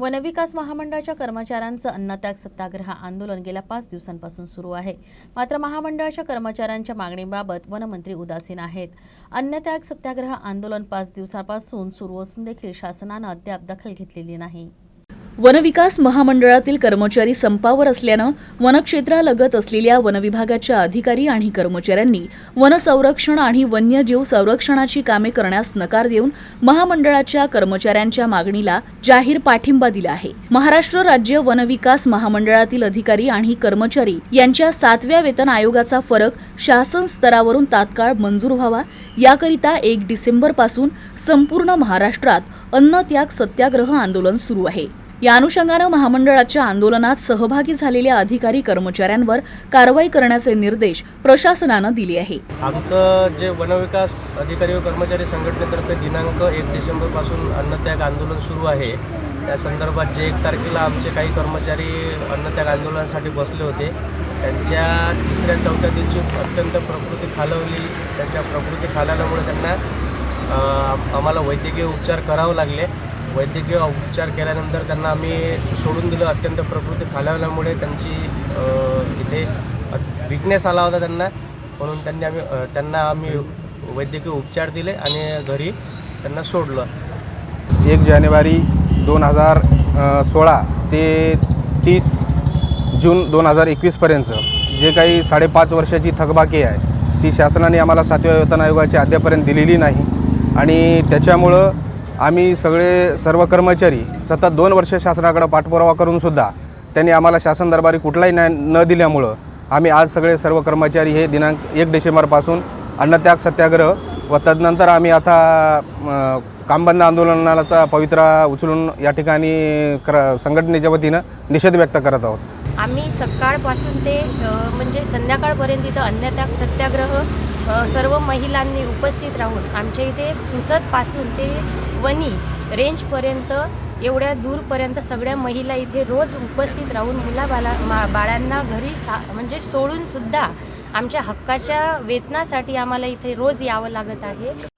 वनविकास महामंडळाच्या कर्मचाऱ्यांचं अन्नत्याग सत्याग्रह आंदोलन गेल्या पाच दिवसांपासून सुरू आहे. मात्र महामंडळाच्या कर्मचाऱ्यांच्या मागणीबाबत वनमंत्री उदासीन आहेत. अन्नत्याग सत्याग्रह आंदोलन पाच दिवसांपासून सुरू असून देखील शासनानं अद्याप दखल घेतलेली नाही. वनविकास महामंडळातील कर्मचारी संपावर असल्यानं वनक्षेत्रालगत असलेल्या वनविभागाच्या अधिकारी आणि कर्मचाऱ्यांनी वनसंरक्षण आणि वन्यजीव संरक्षणाची कामे करण्यास नकार देऊन महामंडळाच्या कर्मचाऱ्यांच्या मागणीला जाहीर पाठिंबा दिला आहे. महाराष्ट्र राज्य वनविकास महामंडळातील अधिकारी आणि कर्मचारी यांच्या सातव्या वेतन आयोगाचा फरक शासन स्तरावरून तात्काळ मंजूर व्हावा याकरिता एक डिसेंबरपासून संपूर्ण महाराष्ट्रात अन्नत्याग सत्याग्रह आंदोलन सुरू आहे. या अनुषंगानं महामंडळाच्या आंदोलनात सहभागी झालेल्या अधिकारी कर्मचाऱ्यांवर कारवाई करण्याचे निर्देश प्रशासनानं दिले आहे. आमचं जे वनविकास अधिकारी व कर्मचारी संघटनेतर्फे दिनांक एक डिसेंबरपासून अन्नत्याग आंदोलन सुरू आहे. त्या संदर्भात जे एक तारखेला आमचे काही कर्मचारी अन्नत्याग आंदोलनासाठी बसले होते. त्यांच्या तिसऱ्या चौथ्या दिवशी अत्यंत प्रकृती खालवली. त्यांच्या प्रकृती खालवल्यामुळे त्यांना आम्हाला वैद्यकीय उपचार करावे लागले. वैद्यकीय उपचार केल्यानंतर त्यांना आम्ही सोडून दिलं अत्यंत प्रकृती खालावल्यामुळे त्यांची इथे विकनेस आला होता त्यांना. म्हणून त्यांनी आम्ही त्यांना आम्ही वैद्यकीय उपचार दिले आणि घरी त्यांना सोडलं. एक जानेवारी दोन हजार सोळा ते तीस जून दोन हजार एकवीसपर्यंत जे काही साडेपाच वर्षाची थकबाकी आहे ती शासनाने आम्हाला सातव्या वेतन आयोगाची अद्यापर्यंत दिलेली नाही. आणि त्याच्यामुळं आम्ही सगळे सर्व कर्मचारी सतत दोन वर्ष शासनाकडे पाठपुरावा करूनसुद्धा त्यांनी आम्हाला शासन दरबारी कुठलाही न्याय न दिल्यामुळं आम्ही आज सगळे सर्व कर्मचारी हे दिनांक एक डिसेंबरपासून अन्नत्याग सत्याग्रह व तदनंतर आम्ही आता कामबंद आंदोलनाचा पवित्रा उचलून या ठिकाणी कर संघटनेच्या वतीनं निषेध व्यक्त करत आहोत. आम्ही सकाळपासून ते म्हणजे संध्याकाळपर्यंत इथं अन्नत्याग सत्याग्रह सर्व महिलांनी उपस्थित राहून आमच्या इथे पुसदपासून ते वणी रेंजपर्यंत एवढ्या दूरपर्यंत सगळ्या महिला इथे रोज उपस्थित राहून मुलाबाला मा बाळांना घरी सा म्हणजे सोडूनसुद्धा आमच्या हक्काच्या वेतनासाठी आम्हाला इथे रोज यावं लागत आहे.